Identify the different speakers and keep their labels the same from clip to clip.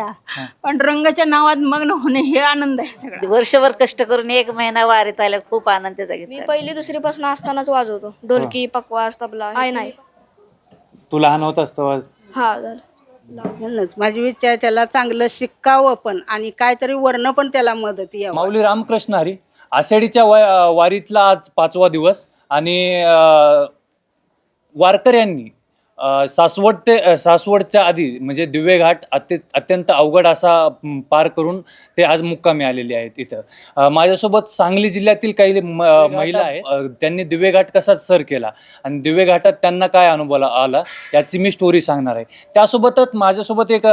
Speaker 1: त्या. पांडुरंगाच्या नावात मग्न होणे हे आनंद आहे सगळा.
Speaker 2: वर्षभर कष्ट करून एक महिना वारीत आल्या खूप आनंद
Speaker 3: मी
Speaker 2: घेतला.
Speaker 3: पहिली दुसरी पासून असतानाच वाजवतो. ढोलकी पकवास तबला आहे नाही.
Speaker 4: तू लहान होतास तेव्हा
Speaker 3: हा झालं.
Speaker 5: म्हणूनच माझी विचार आहे त्याला चांगलं शिकावं पण आणि काहीतरी वर्ण पण त्याला मदत यावं.
Speaker 4: माऊली रामकृष्ण हरी आषाढीच्या वा- वारीतला आज पाचवा दिवस आणि अ, वारकऱ्यांनी सासवड ते सासवडच्या आधी म्हणजे दिवे घाट अत्य अत्यंत अवघड असा पार करून ते आज मुक्कामी आलेले आहेत इथं. माझ्यासोबत सांगली जिल्ह्यातील काही महिला आहेत. त्यांनी दिवे घाट कसा सर केला आणि दिवे घाटात त्यांना काय अनुभव आला याची मी स्टोरी सांगणार आहे. त्यासोबतच माझ्यासोबत एक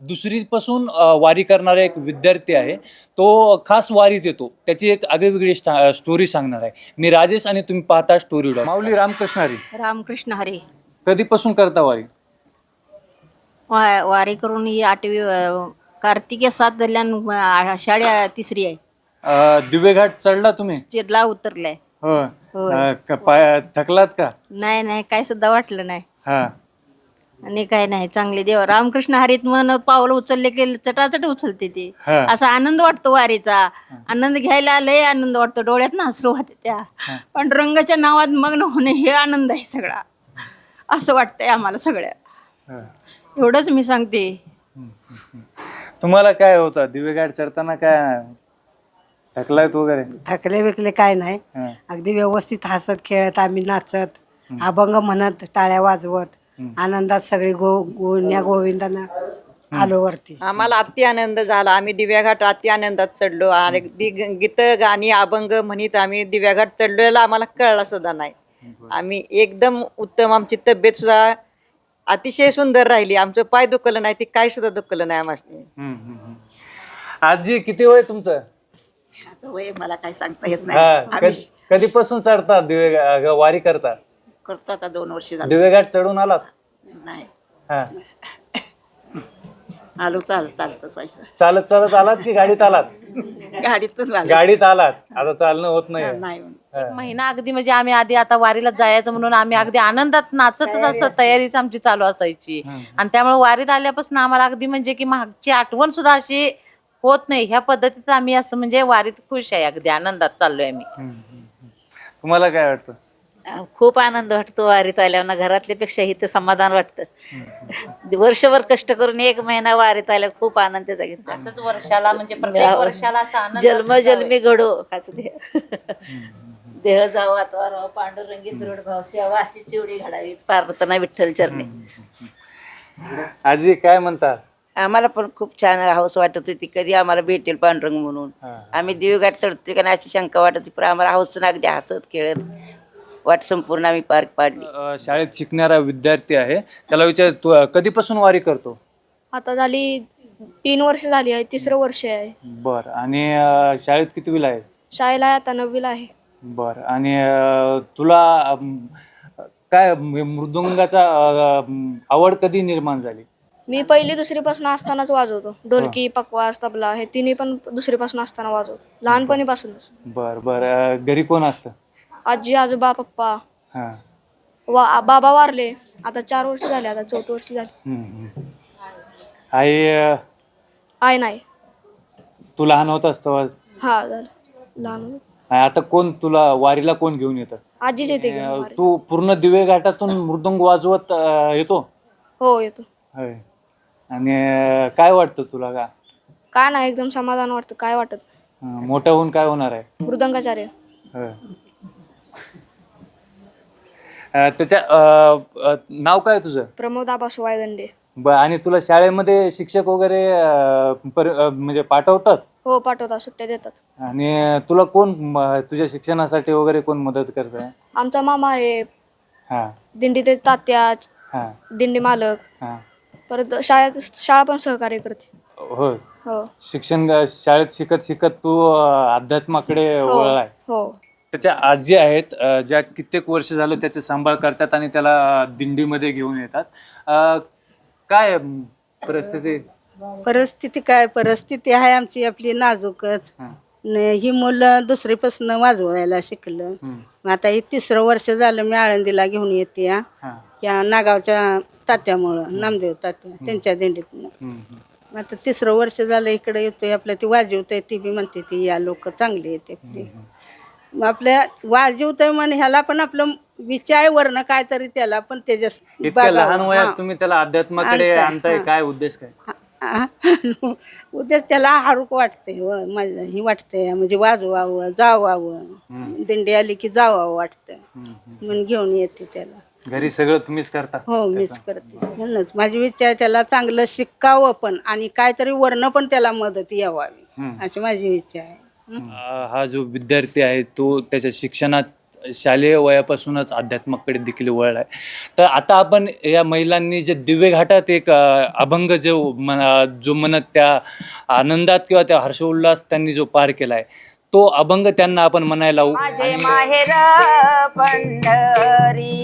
Speaker 4: दुसरीपासून वारी करणारा एक विद्यार्थी आहे. तो खास वारीत येतो. त्याची एक आगळीवेगळी स्टा- स्टोरी सांगणार आहे. मी राजेश आणि तुम्ही पाहता स्टोरी माऊली रामकृष्ण हरी.
Speaker 1: रामकृष्ण हरे.
Speaker 4: कधीपासून करता वारी?
Speaker 1: वा- वारी करून ही आठवी अं, कार्तिकी सात धरल्यान आषाढी तिसरी आहे.
Speaker 4: अ, दिवे घाट चढला तुम्ही?
Speaker 1: चिरला उतरलाय.
Speaker 4: हो
Speaker 1: होय.
Speaker 4: अ, क- पाय थकलात का?
Speaker 1: नाही नाही काय सुद्धा वाटलं नाही.
Speaker 4: हा.
Speaker 1: आणि काय नाही चांगले देव. रामकृष्ण हरीत मन पावलं उचलले की चटाचट उचलते ते.
Speaker 4: हा.
Speaker 1: असा आनंद वाटतो वारीचा. आनंद घ्यायला लय आनंद वाटतो. डोळ्यात ना अश्रू होते त्या. पांडुरंगाच्या नावात मग्न होणे हे आनंद आहे सगळा. असं वाटतंय आम्हाला सगळ्या.
Speaker 4: हा.
Speaker 1: एवढंच मी सांगते.
Speaker 4: तुम्हाला काय होतं? दिवे घाट चढताना काय थकलायत वगैरे?
Speaker 6: थकले बिकले काय नाही.
Speaker 4: हा.
Speaker 6: अगदी व्यवस्थित हसत खेळत आम्ही नाचत अभंग म्हणत टाळ्या वाजवत आनंदात सगळी गो गुण्या गोविंदांना आलो वरती.
Speaker 7: आम्हाला अति आनंद झाला. आम्ही दिव्याघाट अति आनंदात चढलो. आणि ग- गीत गाणी अभंग म्हणित आम्ही दिव्याघाट चढलेला आम्हाला कळला सुद्धा नाही. आम्ही एकदम उत्तम आमची तब्येत सुद्धा अतिशय सुंदर राहिली. आमचं पाय दुखलं नाही ती काय सुद्धा दुखलं नाही आम्हाला.
Speaker 4: आजी किती वय तुमचं?
Speaker 2: वय मला काय सांगता येत
Speaker 4: हा कधी- कधीपासून चढतात दिवे वारी करतात?
Speaker 2: करतो आता दोन वर्ष झालं.
Speaker 4: दिवे घाट चढून आलात?
Speaker 2: नाही.
Speaker 4: हा.
Speaker 2: आलो चाल चालतच व्हायचं
Speaker 4: चालत चालत आलात की गाडीत आलात?
Speaker 2: गाडीतून झालं
Speaker 4: गाडीत आलात. आता चालणं होत नाही.
Speaker 2: नाही एक महिना अगदी म्हणजे आम्ही आधी आता वारीला जायचं म्हणून आम्ही अगदी आनंदात नाचतच असं तयारीच आमची चालू असायची. आणि त्यामुळे वारीत आल्यापासून आम्हाला अगदी म्हणजे की मागची आठवण सुद्धा अशी होत नाही. ह्या पद्धतीत आम्ही असं म्हणजे वारीत खुश आहे अगदी आनंदात चाललोय आम्ही.
Speaker 4: तुम्हाला काय वाटतं?
Speaker 2: खूप आनंद वाटतो वारीत आल्यावर घरातल्यापेक्षा इथं समाधान वाटतं. वर्षभर कष्ट करून एक महिना वारीत आल्या खूप आनंद असंच वर्षाला म्हणजे प्रत्येक वर्षाला असा जन्म जन्मी घडो हाच देह. देह जावा त्वारावा पांडुरंगी दृढ भाव सेवा अशी चिवडी घडावी प्रार्थना विठ्ठल चरणी.
Speaker 4: आजी काय म्हणतात
Speaker 8: आम्हाला पण खूप छान हाऊस वाटत होती. कधी आम्हाला भेटेल पांडुरंग म्हणून. आम्ही दिवगाठ चढतोय का नाही अशी शंका वाटत होती पण आम्हाला हाऊस अगदी हसत खेळत. वाट संपूर्ण आम्ही पार पाडली.
Speaker 4: अ, शाळेत शिकणारा विद्यार्थी आहे. त्याला विचार तू अ, कधीपासून वारी करतो?
Speaker 3: आता झाली तीन वर्ष झाली आहे तिसरं वर्ष आहे.
Speaker 4: बर आणि अ, शाळेत कितवीला आहे?
Speaker 3: शाळेला आहे आता नववीला आहे.
Speaker 4: बर आणि अ, तुला अम, काय म- मृदुंगाचा अ, आवड कधी निर्माण झाली?
Speaker 3: मी पहिली दुसरी पासून असतानाच वाजवतो. ढोलकी पकवास तबला हे तिन्ही पण दुसरी पासून असताना वाजवतो. लहानपणीपासूनच.
Speaker 4: बर बर अ, घरी कोण असतं?
Speaker 3: आजी आजोबा पप्पा.
Speaker 4: हा.
Speaker 3: वा बाबा वारले. आता चार वर्ष झाले आता चौथं वर्ष झाले.
Speaker 4: हम्म, हम्म. आई अ,
Speaker 3: आहे नाही.
Speaker 4: तू लहान होतास तेव्हा
Speaker 3: हा झालं. लहान होतो.
Speaker 4: आता कोण तुला वारीला कोण घेऊन येतं?
Speaker 3: आजीच येते घेऊन
Speaker 4: अ,
Speaker 3: वारीत.
Speaker 4: तू पूर्ण दिवे घाटातून मृदुंग वाजवत अ, येतो?
Speaker 3: हो येतो.
Speaker 4: होय. आणि अ, काय वाटतं तुला का?
Speaker 3: काय नाही एकदम समाधान वाटतं. काय वाटत?
Speaker 4: अ, मोठं होऊन काय होणार आहे?
Speaker 3: मृदंगाचार्य.
Speaker 4: होय. त्याच्या नाव काय तुझं?
Speaker 3: प्रमोद आबा दंडे
Speaker 4: ब आणि तुला शाळेमध्ये शिक्षक वगैरे अ, पर- अ, म्हणजे पाठवतात?
Speaker 3: हो पाठवतात सुट्ट्या देतात.
Speaker 4: आणि तुला कोण म, तुझ्या शिक्षणासाठी वगैरे कोण मदत करत
Speaker 3: आमचा मामा आहे.
Speaker 4: हा.
Speaker 3: दिंडीचे तात्या
Speaker 4: हा.
Speaker 3: दिंडी मालक.
Speaker 4: हा.
Speaker 3: परत शाळेत शाळा पण सहकार्य करते.
Speaker 4: होय
Speaker 3: हो.
Speaker 4: शिक्षण शाळेत शिकत शिकत तू अ, अध्यात्माकडे
Speaker 3: हो
Speaker 4: वळलाय.
Speaker 3: हो.
Speaker 4: त्याच्या आजी आहेत अ, ज्या कित्येक वर्ष झालं त्याचे सांभाळ करतात आणि त्याला दिंडीमध्ये घेऊन येतात. अ, काय अम, परिस्थिती?
Speaker 5: परिस्थिती काय? परिस्थिती आहे आमची आपली नाजूकच.
Speaker 4: हा.
Speaker 5: न ही मुलं दुसरीपासून वाजवायला शिकलं. मग आता हे तिसरं वर्ष झालं मी आळंदीला घेऊन येते या
Speaker 4: हा.
Speaker 5: या नागावच्या तात्यामुळं नामदेव तात्या त्यांच्या दिंडीतनं.
Speaker 4: हम्म, हम्म.
Speaker 5: आता तिसरं वर्ष झालं इकडे येतोय आपल्या ती वाजवतंय ती बी म्हणते ती या लोक चांगली येते आपली. आपल्या वाजवतोय म्हण ह्याला पण आपलं विचार वरनं काय तरी त्याला पण त्याच्या
Speaker 4: इतक्या लहान वयात तुम्ही त्याला अध्यात्माकडे
Speaker 5: आणताय,
Speaker 4: आणताय
Speaker 5: हा.
Speaker 4: काय उद्देश काय?
Speaker 5: उद्या त्याला हारूक वाटते व माझं ही वाटते म्हणजे वाजवावं जावावं. दिंडी आली की जावावं वाटतं म्हणून घेऊन येते त्याला.
Speaker 4: घरी सगळं तुम्हीच करता?
Speaker 5: हो मीच करते म्हणूनच माझी इच्छा आहे त्याला चांगलं शिकावं पण आणि काहीतरी वर्ण पण त्याला मदत यावावी. अशी माझी इच्छा आहे.
Speaker 4: अं, हा जो विद्यार्थी आहे तो त्याच्या शिक्षणात शालेय वयापासूनच अध्यात्माकडे देखील वळलाय तर आता आपण या महिलांनी जे दिव्य घाटात एक अं, अभंग जो मन- जो म्हणत त्या आनंदात किंवा त्या हर्षोल्लास त्यांनी जो पार केलाय तो अभंग त्यांना आपण म्हणायला लावू.
Speaker 1: माझे माहेर पंढरी.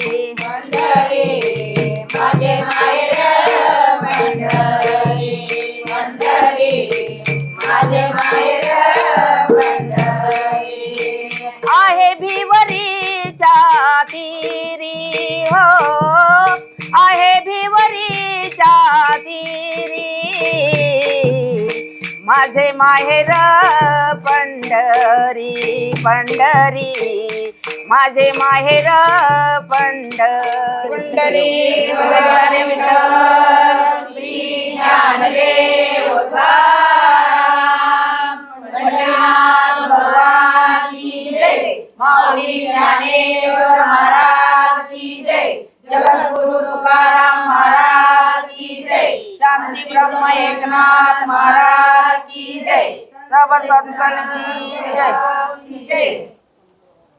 Speaker 1: आहे भिवरीच्या तिरी हो. आहे भिवरीच्या तिरी माझे माहेर पंढरी पंढरी. माझे माहेर पंढरी. पंढरी शांती ब्रह्म एकनाथ महाराज की जय. सब संतन की जय.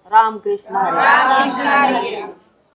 Speaker 1: रामकृष्ण हरी.